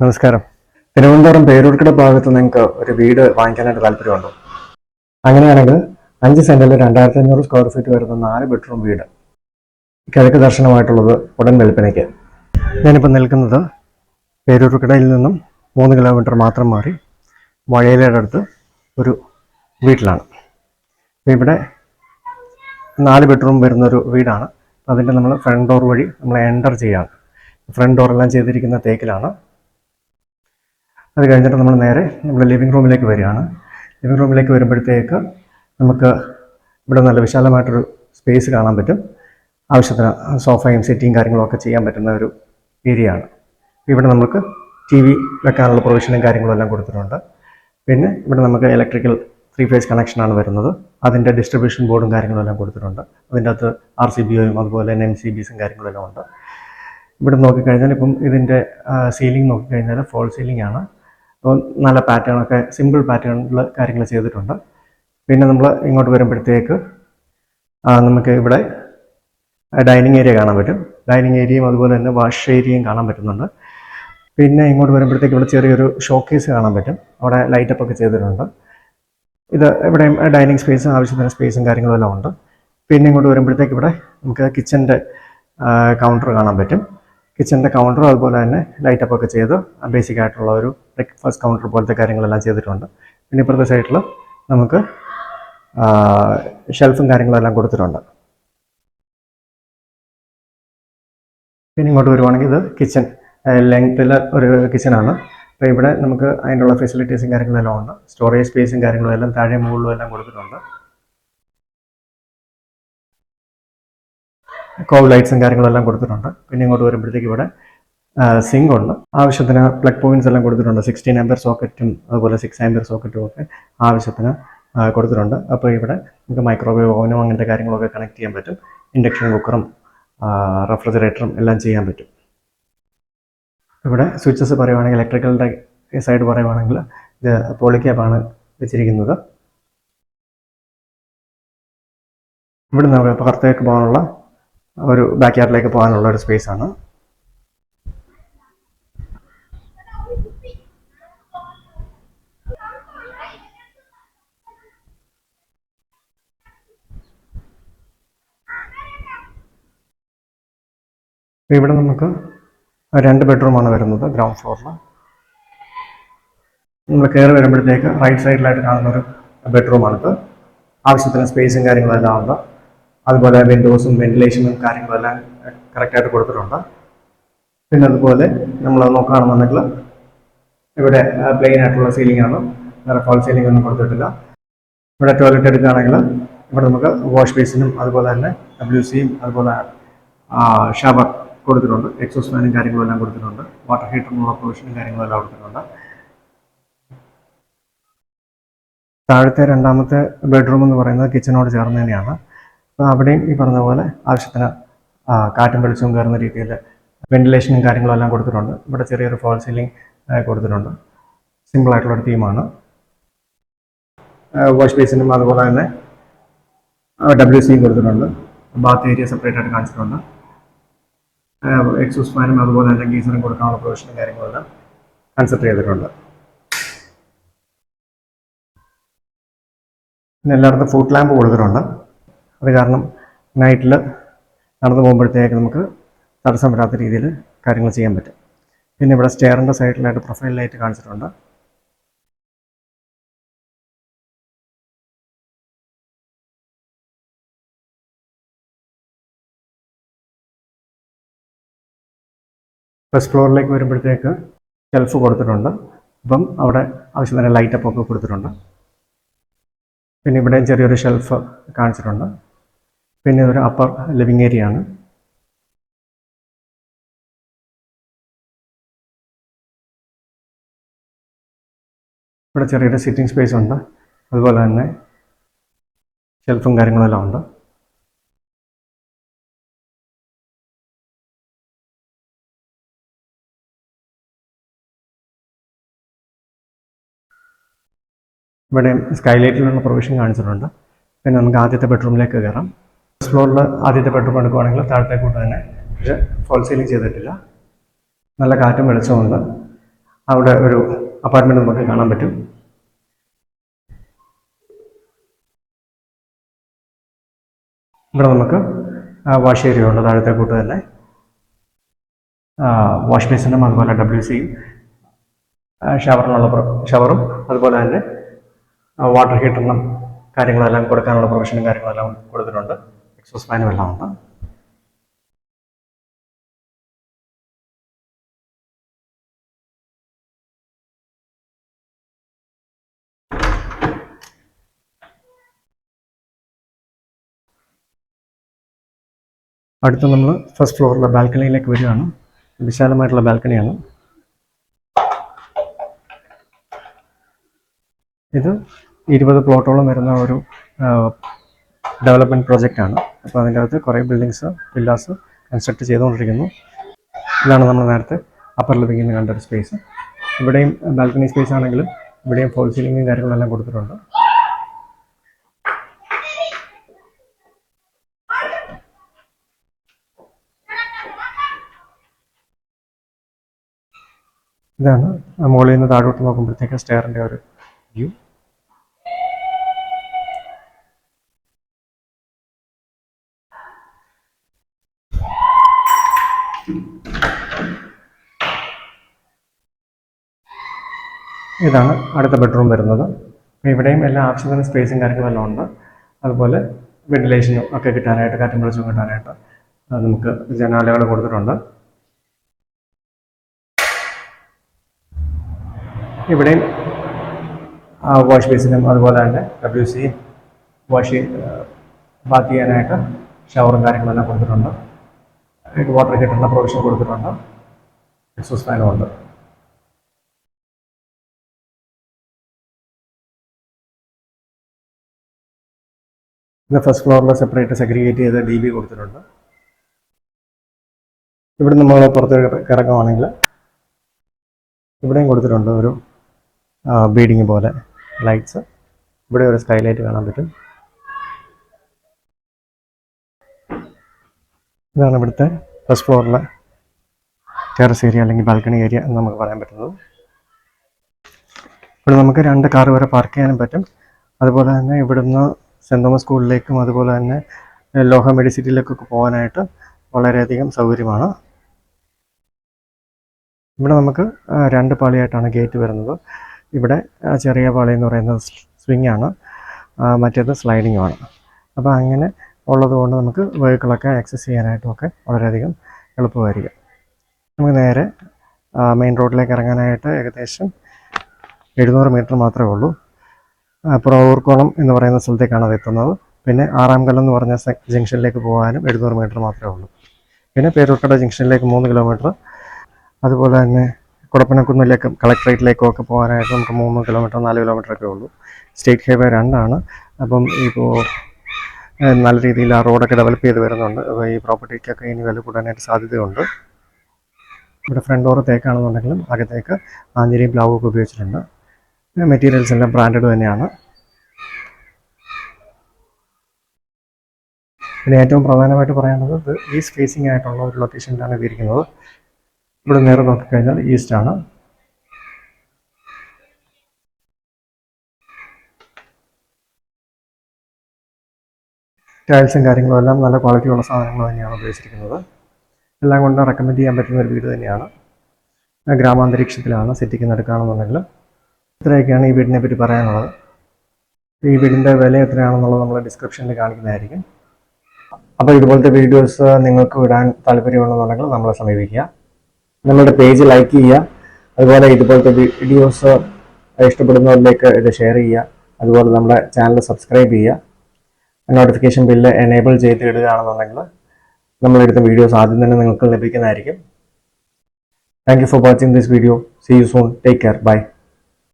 നമസ്കാരം. തിരുവനന്തപുരം പേരൂർക്കട ഭാഗത്ത് നിങ്ങൾക്ക് ഒരു വീട് വാങ്ങിക്കാനായിട്ട് താല്പര്യമുണ്ടോ? അങ്ങനെയാണെങ്കിൽ അഞ്ച് സെന്റിൽ രണ്ടായിരത്തി അഞ്ഞൂറ് സ്ക്വയർ ഫീറ്റ് വരുന്ന നാല് ബെഡ്റൂം വീട്. കിഴക്ക് ദർശനമായിട്ടുള്ളത് ഉടൻ വെളുപ്പിനേക്ക് ഞാനിപ്പോൾ നിൽക്കുന്നത് പേരൂർക്കടയിൽ നിന്നും മൂന്ന് കിലോമീറ്റർ മാത്രം മാറി വഴയിലയുടെ അടുത്ത് ഒരു വീട്ടിലാണ്. ഇവിടെ നാല് ബെഡ്റൂം വരുന്ന ഒരു വീടാണ്. അതിന്റെ നമ്മൾ ഫ്രണ്ട് ഡോർ വഴി നമ്മൾ എന്റർ ചെയ്യാണ്. ഫ്രണ്ട് ഡോറെല്ലാം ചെയ്തിരിക്കുന്ന തേക്കിലാണ് അത് കഴിഞ്ഞിട്ട് നമ്മൾ നേരെ നമ്മുടെ ലിവിങ് റൂമിലേക്ക് വരികയാണ്. ലിവിങ് റൂമിലേക്ക് വരുമ്പോഴത്തേക്ക് നമുക്ക് ഇവിടെ നല്ല വിശാലമായിട്ടൊരു സ്പേസ് കാണാൻ പറ്റും. ആവശ്യത്തിന് സോഫയും സെറ്റിയും കാര്യങ്ങളൊക്കെ ചെയ്യാൻ പറ്റുന്ന ഒരു ഏരിയ ആണ്. ഇവിടെ നമുക്ക് ടി വി വെക്കാനുള്ള പ്രൊവിഷനും കാര്യങ്ങളും എല്ലാം കൊടുത്തിട്ടുണ്ട്. പിന്നെ ഇവിടെ നമുക്ക് ഇലക്ട്രിക്കൽ ത്രീ ഫേസ് കണക്ഷനാണ് വരുന്നത്. അതിന്റെ ഡിസ്ട്രിബ്യൂഷൻ ബോർഡും കാര്യങ്ങളും എല്ലാം കൊടുത്തിട്ടുണ്ട്. അതിന്റെ അകത്ത് ആർ സി ബി ഒയും അതുപോലെ തന്നെ എം സി ബിസും കാര്യങ്ങളെല്ലാം ഉണ്ട്. ഇവിടെ നോക്കിക്കഴിഞ്ഞാൽ ഇപ്പം ഇതിന്റെ സീലിംഗ് നോക്കിക്കഴിഞ്ഞാൽ ഫോൾ സീലിംഗ് ആണ്. അപ്പോൾ നല്ല പാറ്റേണൊക്കെ സിമ്പിൾ പാറ്റേണിൽ കാര്യങ്ങൾ ചെയ്തിട്ടുണ്ട്. പിന്നെ നമ്മൾ ഇങ്ങോട്ട് വരുമ്പോഴത്തേക്ക് നമുക്ക് ഇവിടെ ഡൈനിങ് ഏരിയ കാണാൻ പറ്റും. ഡൈനിങ് ഏരിയയും അതുപോലെ തന്നെ വാഷ് ഏരിയയും കാണാൻ പറ്റുന്നുണ്ട്. പിന്നെ ഇങ്ങോട്ട് വരുമ്പോഴത്തേക്ക് ഇവിടെ ചെറിയൊരു ഷോക്കേസ് കാണാൻ പറ്റും. അവിടെ ലൈറ്റപ്പ് ഒക്കെ ചെയ്തിട്ടുണ്ട്. ഇത് ഇവിടെ ഡൈനിങ് സ്പേസും ആവശ്യത്തിന് സ്പേസും കാര്യങ്ങളും എല്ലാം ഉണ്ട്. പിന്നെ ഇങ്ങോട്ട് വരുമ്പോഴത്തേക്ക് ഇവിടെ നമുക്ക് കിച്ചന്റെ കൗണ്ടർ കാണാൻ പറ്റും. കിച്ചന്റെ കൗണ്ടർ അതുപോലെ തന്നെ ലൈറ്റപ്പ് ഒക്കെ ചെയ്ത്. ബേസിക് ആയിട്ടുള്ള ഒരു ബ്രേക്ക്ഫാസ്റ്റ് കൗണ്ടർ പോലത്തെ കാര്യങ്ങളെല്ലാം ചെയ്തിട്ടുണ്ട്. പിന്നെ ഇപ്പുറത്തെ സൈഡിൽ നമുക്ക് ഷെൽഫും കാര്യങ്ങളെല്ലാം കൊടുത്തിട്ടുണ്ട്. പിന്നെ ഇങ്ങോട്ട് വരുവാണെങ്കിൽ ഇത് കിച്ചൺ ലെങ്ത്തിൽ ഒരു കിച്ചണാണ് അപ്പോൾ ഇവിടെ നമുക്ക് അതിനുള്ള ഫെസിലിറ്റീസും കാര്യങ്ങളെല്ലാം ഉണ്ട്. സ്റ്റോറേജ് സ്പേസും കാര്യങ്ങളും എല്ലാം താഴെ മുകളിലും എല്ലാം കൊടുത്തിട്ടുണ്ട്. കോൾ ലൈറ്റ്സും കാര്യങ്ങളെല്ലാം കൊടുത്തിട്ടുണ്ട്. പിന്നെ ഇങ്ങോട്ട് വരുമ്പോഴത്തേക്ക് ഇവിടെ സിങ്ക് ഉണ്ട്. ആവശ്യത്തിന് പ്ലഗ് പോയിന്റ്സ് എല്ലാം കൊടുത്തിട്ടുണ്ട്. സിക്സ്റ്റീൻ ആമ്പർ സോക്കറ്റും അതുപോലെ സിക്സ് ആമ്പർ സോക്കറ്റും ഒക്കെ ആവശ്യത്തിന് കൊടുത്തിട്ടുണ്ട്. അപ്പോൾ ഇവിടെ നമുക്ക് മൈക്രോവേവ് ഓവനും അങ്ങനത്തെ കാര്യങ്ങളൊക്കെ കണക്ട് ചെയ്യാൻ പറ്റും. ഇൻഡക്ഷൻ കുക്കറും റെഫ്രിജറേറ്ററും എല്ലാം ചെയ്യാൻ പറ്റും. ഇവിടെ സ്വിച്ചസ് പറയുവാണെങ്കിൽ ഇലക്ട്രിക്കലിന്റെ സൈഡ് പറയുവാണെങ്കിൽ ഇത് പോളിക്യാപ്പാണ് വെച്ചിരിക്കുന്നത്. ഇവിടെ നമുക്ക് പുറത്തേക്ക് പോകാനുള്ള ഒരു ബാക്ക് യാർഡിലേക്ക് പോകാനുള്ള ഒരു സ്പേസ് ആണ്. ഇവിടെ നമുക്ക് രണ്ട് ബെഡ്റൂമാണ് വരുന്നത് ഗ്രൗണ്ട് ഫ്ലോറിൽ നമ്മൾ കയറി വരുമ്പോഴത്തേക്ക് റൈറ്റ് സൈഡിലായിട്ട് കാണുന്ന ഒരു ബെഡ്റൂമാണിത് ആവശ്യത്തിന് സ്പേസും കാര്യങ്ങളെല്ലാം ഉള്ള അതുപോലെ വിൻഡോസും വെന്റിലേഷനും കാര്യങ്ങളും എല്ലാം കറക്റ്റായിട്ട് കൊടുത്തിട്ടുണ്ട്. പിന്നെ അതുപോലെ നമ്മൾ നോക്കുകയാണെന്നുണ്ടെങ്കിൽ ഇവിടെ പ്ലെയിൻ ആയിട്ടുള്ള സീലിംഗ് ആണ്. വേറെ ഫോൾ സീലിംഗ് ഒന്നും കൊടുത്തിട്ടില്ല. ഇവിടെ ടോയ്ലറ്റ് എടുക്കുകയാണെങ്കിൽ ഇവിടെ നമുക്ക് വാഷ് ബേസിനും അതുപോലെ തന്നെ ഡബ്ല്യു സിയും അതുപോലെ ഷവർ കൊടുത്തിട്ടുണ്ട്. എക്സോസ് ഫാനും കാര്യങ്ങളും എല്ലാം കൊടുത്തിട്ടുണ്ട്. വാട്ടർ ഹീറ്ററിനുള്ള പ്രൊവിഷനും കാര്യങ്ങളും എല്ലാം കൊടുത്തിട്ടുണ്ട്. താഴത്തെ രണ്ടാമത്തെ ബെഡ്റൂം എന്ന് പറയുന്നത് കിച്ചനോട് ചേർന്ന് തന്നെയാണ്. അവിടെയും ഈ പറഞ്ഞ പോലെ ആവശ്യത്തിന് കാറ്റും വെളിച്ചവും കയറുന്ന രീതിയിൽ വെന്റിലേഷനും കാര്യങ്ങളും എല്ലാം കൊടുത്തിട്ടുണ്ട്. ഇവിടെ ചെറിയൊരു ഫോൾ സീലിംഗ് കൊടുത്തിട്ടുണ്ട്. സിമ്പിൾ ആയിട്ടുള്ള ഒരു തീമാണ് വാഷ് ബേസിനും അതുപോലെ തന്നെ ഡബ്ല്യു സിയും കൊടുത്തിട്ടുണ്ട്. ബാത്ത് ഏരിയ സെപ്പറേറ്റ് ആയിട്ട് കാണിച്ചിട്ടുണ്ട്. എക്സോസ് ഫാനും അതുപോലെ തന്നെ ഗീസറും കൊടുക്കാനുള്ള പ്രൊവിഷനും കാര്യങ്ങളെല്ലാം കൺസിഡർ ചെയ്തിട്ടുണ്ട്. പിന്നെ എല്ലായിടത്തും ഫുഡ് ലാമ്പ് കൊടുത്തിട്ടുണ്ട്. അത് കാരണം നൈറ്റിൽ നടന്നു പോകുമ്പോഴത്തേക്ക് നമുക്ക് തടസ്സം വരാത്ത രീതിയിൽ കാര്യങ്ങൾ ചെയ്യാൻ പറ്റും. പിന്നെ ഇവിടെ സ്റ്റെയറിന്റെ സൈഡിലായിട്ട് പ്രൊഫൈൽ ലൈറ്റ് കാണിച്ചിട്ടുണ്ട്. ഫസ്റ്റ് ഫ്ലോറിലേക്ക് വരുമ്പോഴത്തേക്ക് ഷെൽഫ് കൊടുത്തിട്ടുണ്ട്. അപ്പം അവിടെ ആവശ്യത്തിന് ലൈറ്റപ്പ് ഒക്കെ കൊടുത്തിട്ടുണ്ട്. പിന്നെ ഇവിടെ ചെറിയൊരു ഷെൽഫ് കാണിച്ചിട്ടുണ്ട്. പിന്നെ ഒരു അപ്പർ ലിവിങ് ഏരിയ ആണ്. ഇവിടെ ചെറിയൊരു സിറ്റിംഗ് സ്പേസ് ഉണ്ട്. അതുപോലെ തന്നെ ഷെൽഫും കാര്യങ്ങളെല്ലാം ഉണ്ട്. ഇവിടെ സ്കൈലൈറ്റിലുള്ള പ്രൊവിഷൻ കാണിച്ചിട്ടുണ്ട്. പിന്നെ നമുക്ക് ആദ്യത്തെ ബെഡ്റൂമിലേക്ക് കയറാം. ഫസ്റ്റ് ഫ്ലോറിൽ ആദ്യത്തെ ബെഡ്റൂം എടുക്കുവാണെങ്കിൽ താഴത്തെ കൂട്ട് തന്നെ. പക്ഷെ ഫോൾ സീലിംഗ് ചെയ്തിട്ടില്ല. നല്ല കാറ്റും വെളിച്ചമുണ്ട് അവിടെ ഒരു അപ്പാർട്ട്മെന്റ് നമുക്ക് കാണാൻ പറ്റും. ഇവിടെ നമുക്ക് വാഷ് ഏരിയ ഉണ്ട്. താഴത്തെ കൂട്ട് തന്നെ. വാഷ് ബേസിനും അതുപോലെ ഡബ്ല്യു സിയും ഷവറിനുള്ള ഷവറും അതുപോലെ തന്നെ വാട്ടർ ഹീറ്ററിനും കാര്യങ്ങളെല്ലാം കൊടുക്കാനുള്ള പ്രൊവിഷനും കാര്യങ്ങളെല്ലാം കൊടുത്തിട്ടുണ്ട്. എക്സോസ് ഫാനും വെള്ളമാണ്. അടുത്ത് അടുത്ത നമ്മൾ ഫസ്റ്റ് ഫ്ലോറിലെ ബാൽക്കണിയിലേക്ക് വരികയാണ്. വിശാലമായിട്ടുള്ള ബാൽക്കണിയാണ്. ഇത് ഇരുപത് പ്ലോട്ടോളം വരുന്ന ഒരു ഡെവലപ്മെന്റ് ആണ്. അപ്പോൾ അതിന്റെ അകത്ത് കുറേ ബിൽഡിങ്സ് വില്ലാസ് കൺസ്ട്രക്ട് ചെയ്തുകൊണ്ടിരിക്കുന്നു. ഇതാണ് നമ്മൾ നേരത്തെ അപ്പർ ലിവിങ്ങിന് കണ്ട ഒരു സ്പേസ് ഇവിടെയും ബാൽക്കണി സ്പേസ് ആണെങ്കിലും ഇവിടെയും ഫോൾ സീലിങ്ങും കാര്യങ്ങളെല്ലാം കൊടുത്തിട്ടുണ്ട്. ഇതാണ് മുകളിൽ നിന്ന് താഴോട്ട് നോക്കുമ്പോഴത്തേക്ക് സ്റ്റെയറിന്റെ ഒരു വ്യൂ ഇതാണ് അടുത്ത ബെഡ്റൂം വരുന്നത്. ഇവിടെയും എല്ലാ ആവശ്യത്തിന് സ്പേസും കാര്യങ്ങളെല്ലാം ഉണ്ട്. അതുപോലെ വെന്റിലേഷനും ഒക്കെ കിട്ടാനായിട്ട് കാറ്റും വെളിച്ചവും കിട്ടാനായിട്ട് നമുക്ക് ജനാലകൾ കൊടുത്തിട്ടുണ്ട്. ഇവിടെയും വാഷ് ബേസിനും അതുപോലെ തന്നെ ഡബ്ല്യു സി വാഷ് ബാത്ത് ചെയ്യാനായിട്ട് ഷവറും കാര്യങ്ങളെല്ലാം കൊടുത്തിട്ടുണ്ട്. വാട്ടർ ഹീറ്ററിന്റെ പ്രൊവിഷൻ കൊടുത്തിട്ടുണ്ട്. എക്സോസ് ഫാനും ഉണ്ട്. ഇത് ഫസ്റ്റ് ഫ്ലോറിൽ സെപ്പറേറ്റ് സെഗ്രിഗേറ്റ് ചെയ്ത് ഡി ബി കൊടുത്തിട്ടുണ്ട്. ഇവിടെ നമ്മൾ പുറത്തേക്ക് കിടക്കുകയാണെങ്കിൽ ഇവിടെയും കൊടുത്തിട്ടുണ്ട് ഒരു ബീഡിങ് പോലെ ലൈറ്റ്സ്. ഇവിടെ ഒരു സ്കൈലൈറ്റ് കാണാൻ പറ്റും. ഇതാണ് ഇവിടുത്തെ ഫസ്റ്റ് ഫ്ലോറിലെ ടെറസ് ഏരിയ അല്ലെങ്കിൽ ബാൽക്കണി ഏരിയ എന്ന് നമുക്ക് പറയാൻ പറ്റുന്നത്. ഇവിടെ നമുക്ക് രണ്ട് കാർ വരെ പാർക്ക് ചെയ്യാനും പറ്റും. അതുപോലെ തന്നെ ഇവിടുന്ന് സെന്റ് തോമസ് സ്കൂളിലേക്കും അതുപോലെ തന്നെ ലോഹ മെഡിസിറ്റിയിലേക്കൊക്കെ പോകാനായിട്ട് വളരെയധികം സൗകര്യമാണ്. ഇവിടെ നമുക്ക് രണ്ട് പാളിയായിട്ടാണ് ഗേറ്റ് വരുന്നത്. ഇവിടെ ചെറിയ പാളി എന്ന് പറയുന്നത് സ്വിംഗ് ആണ്. മറ്റേത് സ്ലൈഡിങ്ങും ആണ്. അപ്പോൾ അങ്ങനെ ഉള്ളതുകൊണ്ട് നമുക്ക് വെഹിക്കിളൊക്കെ ആക്സസ് ചെയ്യാനായിട്ടുമൊക്കെ വളരെയധികം എളുപ്പമായിരിക്കും. നമുക്ക് നേരെ മെയിൻ റോഡിലേക്ക് ഇറങ്ങാനായിട്ട് ഏകദേശം എഴുന്നൂറ് മീറ്റർ മാത്രമേ ഉള്ളൂ. പുറവൂർക്കോണം എന്ന് പറയുന്ന സ്ഥലത്തേക്കാണ് അത് എത്തുന്നത്. പിന്നെ ആറാം കല്ലം എന്ന് പറഞ്ഞ ജംഗ്ഷനിലേക്ക് പോകാനും എഴുന്നൂറ് മീറ്റർ മാത്രമേ ഉള്ളൂ. പിന്നെ പേരൂർക്കട ജംഗ്ഷനിലേക്ക് മൂന്ന് കിലോമീറ്റർ അതുപോലെ തന്നെ കുടപ്പനക്കുന്നിലേക്കും കളക്ട്രേറ്റിലേക്കും ഒക്കെ പോകാനായിട്ട് നമുക്ക് മൂന്ന് കിലോമീറ്റർ നാല് കിലോമീറ്റർ ഒക്കെ ഉള്ളൂ. സ്റ്റേറ്റ് ഹൈവേ രണ്ടാണ്. അപ്പം ഇപ്പോൾ നല്ല രീതിയിൽ ആ റോഡൊക്കെ ഡെവലപ്പ് ചെയ്ത് വരുന്നുണ്ട്. അപ്പോൾ ഈ പ്രോപ്പർട്ടിക്കൊക്കെ ഇനി വില കൂടാനായിട്ട് സാധ്യതയുണ്ട്. ഇവിടെ ഫ്രണ്ട് ഡോർ തേക്കാണെന്നുണ്ടെങ്കിലും അകത്തേക്ക് ആഞ്ഞിരിയും പ്ലാവും ഒക്കെ ഉപയോഗിച്ചിട്ടുണ്ട്. മെറ്റീരിയൽസ് എല്ലാം ബ്രാൻഡഡ് തന്നെയാണ്. പിന്നെ ഏറ്റവും പ്രധാനമായിട്ട് പറയാനുള്ളത് ഇത് ഈസ്റ്റ് ഫേസിംഗ് ആയിട്ടുള്ള ഒരു ലൊക്കേഷനിലാണ് ഇതിരിക്കുന്നത് ഇവിടെ നേരെ നോക്കിക്കഴിഞ്ഞാൽ ഈസ്റ്റ് ആണ്. ടൈൽസും കാര്യങ്ങളും എല്ലാം നല്ല ക്വാളിറ്റിയുള്ള സാധനങ്ങൾ തന്നെയാണ് ഉപയോഗിച്ചിരിക്കുന്നത് എല്ലാം കൊണ്ടും റെക്കമെൻഡ് ചെയ്യാൻ പറ്റുന്ന ഒരു വീട് തന്നെയാണ്. ഗ്രാമാന്തരീക്ഷത്തിലാണ് സെറ്റിക്ക് നടക്കുകയാണെന്നുണ്ടെങ്കിൽ ഇത്രയൊക്കെയാണ് ഈ വീടിനെ പറ്റി പറയാനുള്ളത്. ഈ വീടിന്റെ വില എത്രയാണെന്നുള്ളത് നമ്മൾ ഡിസ്ക്രിപ്ഷനിൽ കാണിക്കുന്നതായിരിക്കും. അപ്പോൾ ഇതുപോലത്തെ വീഡിയോസ് നിങ്ങൾക്ക് വിടാൻ താല്പര്യമുണ്ടെന്നുണ്ടെങ്കിൽ നമ്മളെ സമീപിക്കുക. നമ്മളുടെ പേജ് ലൈക്ക് ചെയ്യുക. അതുപോലെ ഇതുപോലത്തെ വീഡിയോസ് ഇഷ്ടപ്പെടുന്നവരിലേക്ക് ഇത് ഷെയർ ചെയ്യുക. അതുപോലെ നമ്മുടെ ചാനൽ സബ്സ്ക്രൈബ് ചെയ്യുക. നോട്ടിഫിക്കേഷൻ ബില്ല് എനേബിൾ ചെയ്ത് ഇടുകയാണെന്നുണ്ടെങ്കിൽ നമ്മളെടുത്ത വീഡിയോസ് ആദ്യം തന്നെ നിങ്ങൾക്ക് ലഭിക്കുന്നതായിരിക്കും. Thank you for watching this video see you soon take care bye